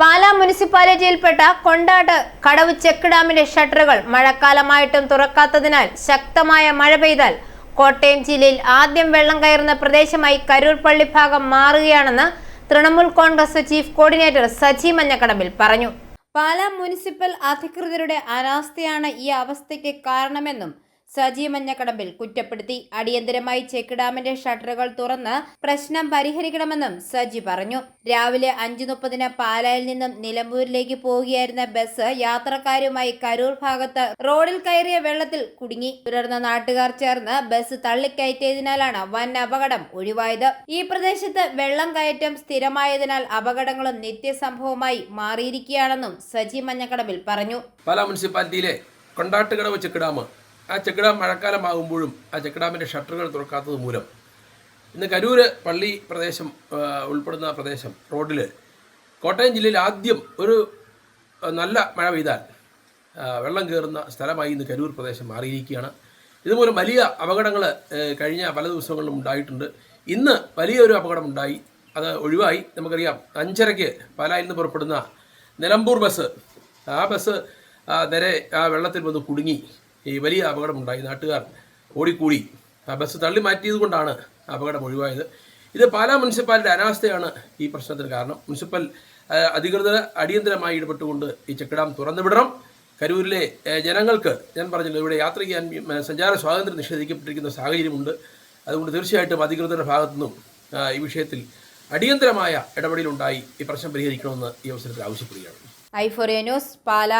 പാലാ മുനിസിപ്പാലിറ്റിയിൽപ്പെട്ട കൊണ്ടാട്ട് കടവ് check ഡാമിന്റെ ഷട്ടറുകൾ മഴക്കാലമായിട്ടും തുറക്കാത്തതിനാൽ ശക്തമായ മഴ പെയ്താൽ കോട്ടയം ജില്ലയിൽ ആദ്യം വെള്ളം കയറുന്ന പ്രദേശമായി കരൂർ പള്ളി ഭാഗം മാറുകയാണെന്ന് തൃണമൂൽ കോൺഗ്രസ് ചീഫ് കോർഡിനേറ്റർ സജി മഞ്ഞക്കടമ്പിൽ പറഞ്ഞു. പാലാ മുനിസിപ്പൽ അധികൃതരുടെ അനാസ്ഥയാണ് ഈ അവസ്ഥയ്ക്ക് കാരണമെന്നും സജി മഞ്ഞക്കടമ്പിൽ കുറ്റപ്പെടുത്തി. അടിയന്തരമായി ചെക്ക് ഡാമിന്റെ ഷട്ടറുകൾ തുറന്ന് പ്രശ്നം പരിഹരിക്കണമെന്നും സജി പറഞ്ഞു. രാവിലെ അഞ്ചു മുപ്പതിന് പാലായിൽ നിന്നും നിലമ്പൂരിലേക്ക് പോവുകയായിരുന്ന ബസ് യാത്രക്കാരുമായി കരൂർ ഭാഗത്ത് റോഡിൽ കയറിയ വെള്ളത്തിൽ കുടുങ്ങി. തുടർന്ന് നാട്ടുകാർ ചേർന്ന് ബസ് തള്ളിക്കയറ്റിയതിനാലാണ് വൻ അപകടം ഒഴിവായത്. ഈ പ്രദേശത്ത് വെള്ളം കയറ്റം സ്ഥിരമായതിനാൽ അപകടങ്ങളും നിത്യസംഭവമായി മാറിയിരിക്കുകയാണെന്നും സജി മഞ്ഞക്കടമ്പിൽ പറഞ്ഞു. പാലാ മുനിസിപ്പാലിറ്റിയിലെ കൊണ്ടാട്ടുകടവ് ചെക്ക് ആ ചെക്ക് ഡാം മഴക്കാലമാകുമ്പോഴും ആ ചെക്ക് ഡാമിന്റെ ഷട്ടറുകൾ തുറക്കാത്തത് മൂലം ഇന്ന് കരൂർ പള്ളി പ്രദേശം ഉൾപ്പെടുന്ന പ്രദേശം റോഡിൽ കോട്ടയം ജില്ലയിൽ ആദ്യം ഒരു നല്ല മഴ പെയ്താൽ വെള്ളം കയറുന്ന സ്ഥലമായി ഇന്ന് കരൂർ പ്രദേശം മാറിയിരിക്കുകയാണ്. ഇതുമൂലം വലിയ അപകടങ്ങൾ കഴിഞ്ഞ പല ദിവസങ്ങളിലും ഉണ്ടായിട്ടുണ്ട്. ഇന്ന് വലിയൊരു അപകടം ഉണ്ടായി അത് ഒഴിവായി. നമുക്കറിയാം അഞ്ചരയ്ക്ക് പാലായിൽ നിന്ന് പുറപ്പെടുന്ന നിലമ്പൂർ ബസ് ആ ബസ് നേരെ ആ വെള്ളത്തിൽ വന്ന് കുടുങ്ങി. ഈ വലിയ അപകടമുണ്ടായി. നാട്ടുകാർ ഓടിക്കൂടി. ആ ബസ് തള്ളി മാറ്റിയത് കൊണ്ടാണ് അപകടം ഒഴിവായത്. ഇത് പാലാ മുനിസിപ്പാലിറ്റി അനാവസ്ഥയാണ് ഈ പ്രശ്നത്തിന് കാരണം. മുനിസിപ്പൽ അധികൃതർ അടിയന്തരമായി ഇടപെട്ടുകൊണ്ട് ഈ ചെക്കിടാം തുറന്നുവിടണം തുറന്നു വിടണം. കരൂരിലെ ജനങ്ങൾക്ക് ഞാൻ പറഞ്ഞല്ലോ ഇവിടെ യാത്ര ചെയ്യാൻ സഞ്ചാര സ്വാതന്ത്ര്യം നിഷേധിക്കപ്പെട്ടിരിക്കുന്ന സാഹചര്യമുണ്ട്. അതുകൊണ്ട് തീർച്ചയായിട്ടും അധികൃതരുടെ ഭാഗത്തു നിന്നും ഈ വിഷയത്തിൽ അടിയന്തരമായ ഇടപെടലുണ്ടായി. ഈ പ്രശ്നം പരിഹരിക്കണമെന്ന് ഈ അവസരത്തിൽ ആവശ്യപ്പെടുകയാണ്. ഐഫോറിയ ന്യൂസ് പാല.